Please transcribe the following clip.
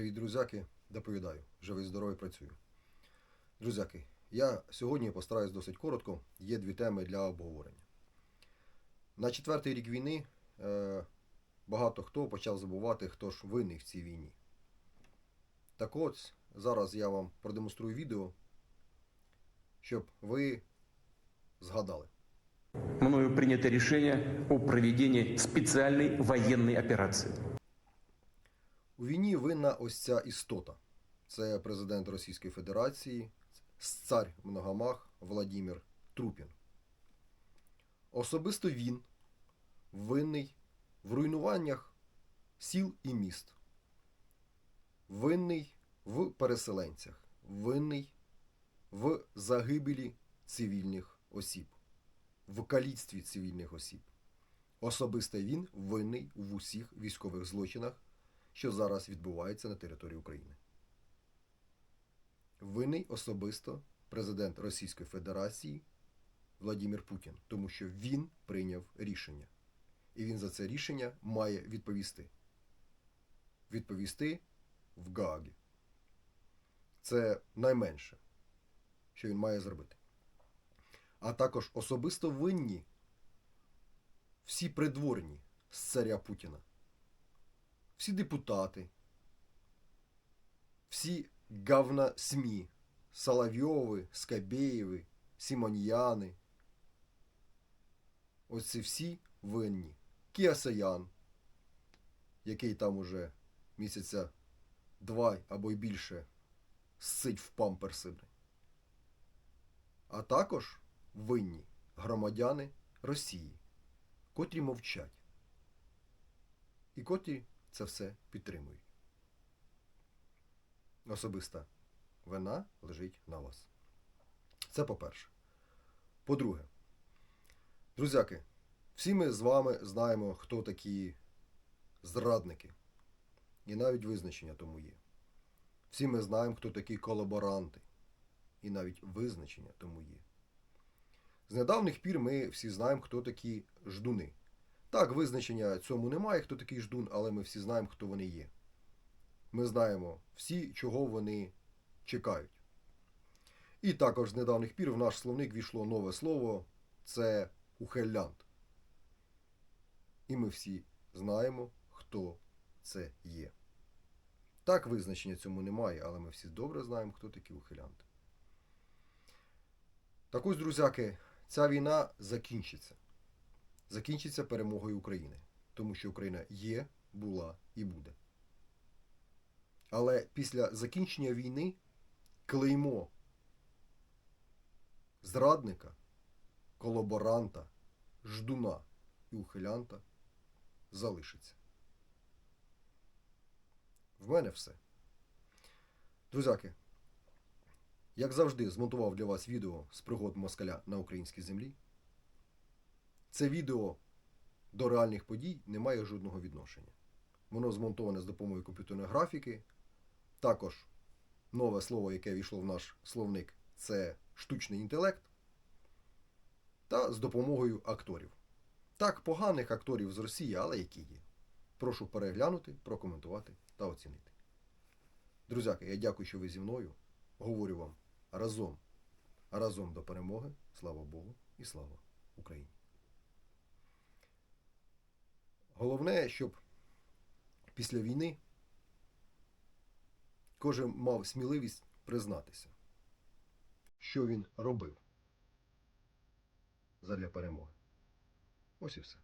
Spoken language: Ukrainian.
Привіт, друзяки! Доповідаю. Живий здоровий працюю. Друзяки, я сьогодні постараюсь досить коротко. Є дві теми для обговорення. На четвертий рік війни е, багато хто почав забувати, хто ж винний в цій війні. Так от, зараз я вам продемонструю відео, щоб ви згадали. Мною принято решение о проведении специальной военной операции. У війні винна ось ця істота. Це президент Російської Федерації, цар Многомах Владимир Трупін. Особисто він винний в руйнуваннях сіл і міст, винний в переселенцях, винний в загибелі цивільних осіб, в каліцтві цивільних осіб. Особисто він винний в усіх військових злочинах, що зараз відбувається на території України. Винний особисто президент Російської Федерації Владимир Путін, тому що він прийняв рішення. І він за це рішення має відповісти. Відповісти в Гаагі. Це найменше, що він має зробити. А також особисто винні всі придворні з царя Путіна всі депутати, всі говна СМІ, Соловйови, Скабєєви, Сімоньяни. Ось ці всі винні. Кіасаян, який там уже місяця два або й більше сить в памперси. А також винні громадяни Росії, котрі мовчать. І котрі це все підтримують. Особиста вина лежить на вас. Це по-перше. По-друге, друзяки, всі ми з вами знаємо, хто такі зрадники. І навіть визначення тому є. Всі ми знаємо, хто такі колаборанти. І навіть визначення тому є. З недавніх пір ми всі знаємо, хто такі ждуни. Так, визначення цьому немає, хто такий ждун, але ми всі знаємо, хто вони є. Ми знаємо всі, чого вони чекають. І також з недавніх пір в наш словник війшло нове слово це ухилянт. І ми всі знаємо, хто це є. Так, визначення цьому немає, але ми всі добре знаємо, хто такі ухилянти. Так ось, друзяки, ця війна закінчиться закінчиться перемогою України. Тому що Україна є, була і буде. Але після закінчення війни клеймо зрадника, колаборанта, ждуна і ухилянта залишиться. В мене все. Друзяки, як завжди, змонтував для вас відео з пригод москаля на українській землі. Це відео до реальних подій не має жодного відношення. Воно змонтоване з допомогою комп'ютерної графіки. Також нове слово, яке війшло в наш словник, це штучний інтелект. Та з допомогою акторів. Так, поганих акторів з Росії, але які є. Прошу переглянути, прокоментувати та оцінити. Друзяки, я дякую, що ви зі мною. Говорю вам разом. Разом до перемоги. Слава Богу і слава Україні! Головне, щоб після війни кожен мав сміливість признатися, що він робив задля перемоги. Ось і все.